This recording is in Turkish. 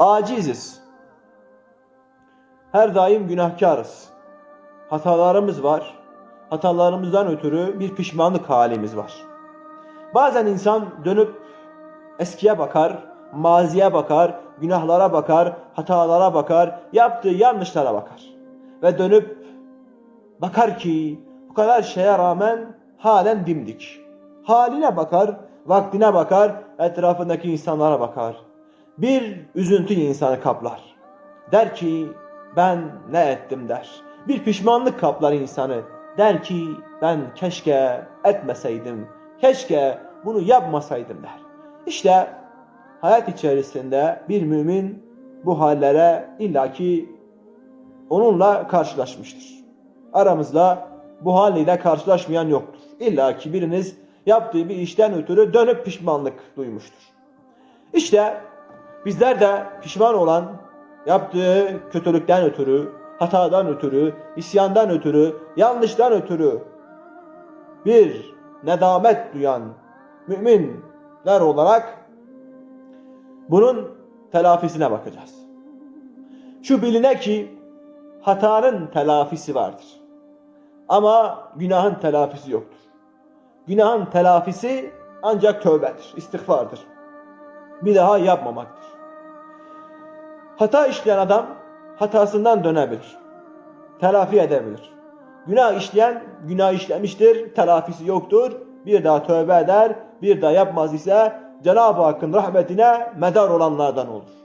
Aciziz. Her daim günahkarız. Hatalarımız var. Hatalarımızdan ötürü bir pişmanlık halimiz var. Bazen insan dönüp eskiye bakar, maziye bakar, günahlara bakar, hatalara bakar, yaptığı yanlışlara bakar. Ve dönüp bakar ki bu kadar şeye rağmen halen dimdik. Haline bakar, vaktine bakar, etrafındaki insanlara bakar. Bir üzüntü insanı kaplar. Der ki ben ne ettim der. Bir pişmanlık kaplar insanı. Der ki ben keşke etmeseydim. Keşke bunu yapmasaydım der. İşte hayat içerisinde bir mümin bu hallere illaki onunla karşılaşmıştır. Aramızda bu haliyle karşılaşmayan yoktur. İlla ki biriniz yaptığı bir işten ötürü dönüp pişmanlık duymuştur. İşte bizler de pişman olan yaptığı kötülükten ötürü, hatadan ötürü, isyandan ötürü, yanlıştan ötürü bir nedamet duyan müminler olarak bunun telafisine bakacağız. Şu biline ki hatanın telafisi vardır. Ama günahın telafisi yoktur. Günahın telafisi ancak tövbedir, istiğfardır. Bir daha yapmamaktır. Hata işleyen adam hatasından dönebilir. Telafi edebilir. Günah işleyen günah işlemiştir, telafisi yoktur. Bir daha tövbe eder, bir daha yapmaz ise Cenab-ı Hakk'ın rahmetine medar olanlardan olur.